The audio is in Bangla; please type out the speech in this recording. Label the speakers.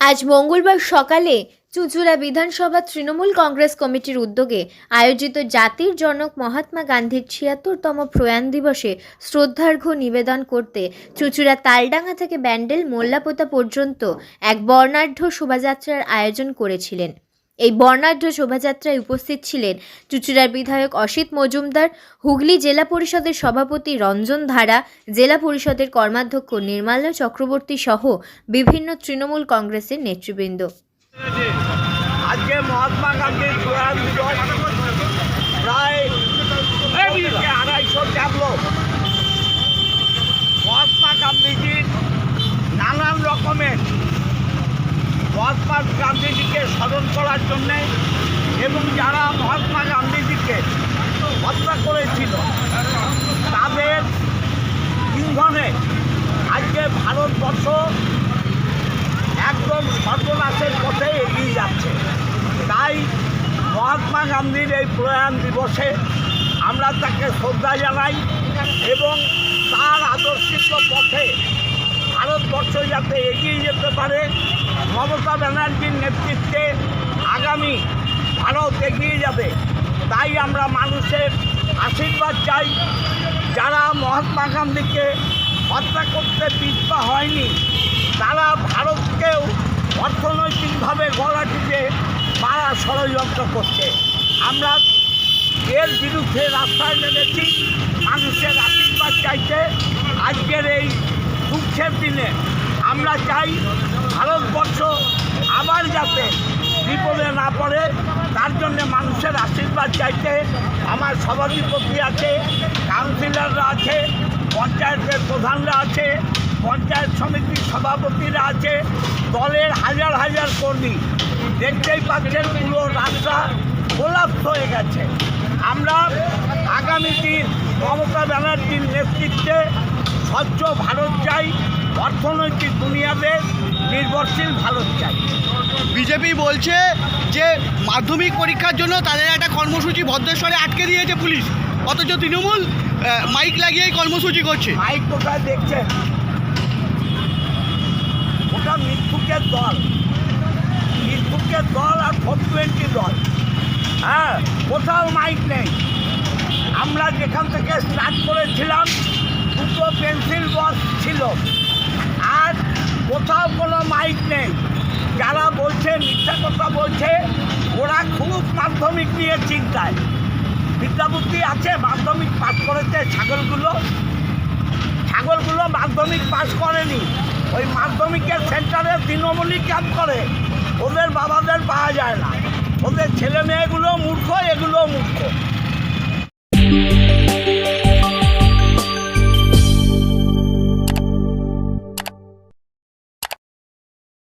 Speaker 1: আজ মঙ্গলবার সকালে চুঁচুড়া বিধানসভা তৃণমূল কংগ্রেস কমিটির উদ্যোগে আয়োজিত জাতির জনক মহাত্মা গান্ধীর ছিয়াত্তরতম প্রয়াণ দিবসে শ্রদ্ধার্ঘ্য নিবেদন করতে চুঁচুড়া তালডাঙ্গা থেকে ব্যান্ডেল মোল্লাপোতা পর্যন্ত এক বর্ণাঢ্য শোভাযাত্রার আয়োজন করেছিলেন। এই বর্ণাঢ্য শোভাযাত্রায় উপস্থিত ছিলেন চুঁচুড়ার বিধায়ক অসিত মজুমদার, হুগলি জেলা পরিষদের সভাপতি রঞ্জন ধারা, জেলা পরিষদের কর্মাধ্যক্ষ নির্মাল্য চক্রবর্তী সহ বিভিন্ন তৃণমূল কংগ্রেসের নেতৃবৃন্দ।
Speaker 2: নানান রকমের মহাত্মা গান্ধীজিকে স্মরণ করার জন্যে এবং যারা মহাত্মা গান্ধীজিকে হত্যা করেছিল, তাদের ইন্ধনে আজকে ভারতবর্ষ একদম সর্বনাশের পথে এগিয়ে যাচ্ছে। তাই মহাত্মা গান্ধীর এই প্রয়াণ দিবসে আমরা তাকে শ্রদ্ধা জানাই এবং তার আদর্শিত পথে ভারতবর্ষ যাতে এগিয়ে যেতে পারে, মমতা ব্যানার্জির নেতৃত্বে আগামী ভারত এগিয়ে যাবে। তাই আমরা মানুষের আশীর্বাদ চাই। যারা মহাত্মা গান্ধীকে হত্যা করতে পিছপা হয়নি, তারা ভারতকেও অর্থনৈতিকভাবে গলা টিপে মারা ষড়যন্ত্র করছে। আমরা এর বিরুদ্ধে রাস্তায় নেমেছি, মানুষের আশীর্বাদ চাইতে। আজকের এই দুঃখের দিনে আমরা চাই ভারতবর্ষ আবার যাতে বিপদে না পড়ে। তার জন্য মানুষের আশীর্বাদ চাইতে আমার সভাধিপতি আছে, কাউন্সিলররা আছে, পঞ্চায়েতের প্রধানরা আছে, পঞ্চায়েত সমিতির সভাপতিরা আছে, দলের হাজার হাজার কর্মী। দেখতেই পাচ্ছেন পুরো রাস্তা কোলাপস হয়ে গেছে। আমরা আগামী দিন মমতা ব্যানার্জির নেতৃত্বে স্বচ্ছ ভারত চাই অর্থনৈতিক দুনিয়াতে নির্ভরশীল ভারত চাই।
Speaker 3: বিজেপি বলছে যে মাধ্যমিক পরীক্ষার জন্য তাদের একটা কর্মসূচি ভদ্রেশ্বরে আটকে দিয়েছে পুলিশ। অথচ তৃণমূল মাইক লাগিয়েই কর্মসূচি করছে।
Speaker 2: মাইক কোথায় দেখছেন? ওটা মিথ্যুকের দল। মিথ্যুকের দল আর ফোর টোয়েন্টি দল। হ্যাঁ কোথাও মাইক নেই। আমরা যেখান থেকে স্টার্ট করেছিলাম পেন্সিল বক্স ছিল। আর কোথাও কোনো মাইক নেই। যারা বলছে, মিথ্যা কথা বলছে, ওরা খুব মাধ্যমিক নিয়ে চিন্তায়। বিদ্যাবুদ্ধি আছে, মাধ্যমিক পাশ করেছে ছাগলগুলো। ছাগলগুলো মাধ্যমিক পাশ করেনি। ওই মাধ্যমিকের সেন্টারে তৃণমূলই ক্যাম্প করে। ওদের বাবাদের পাওয়া যায় না। ওদের ছেলে মেয়েগুলো মূর্খ এগুলো মূর্খ।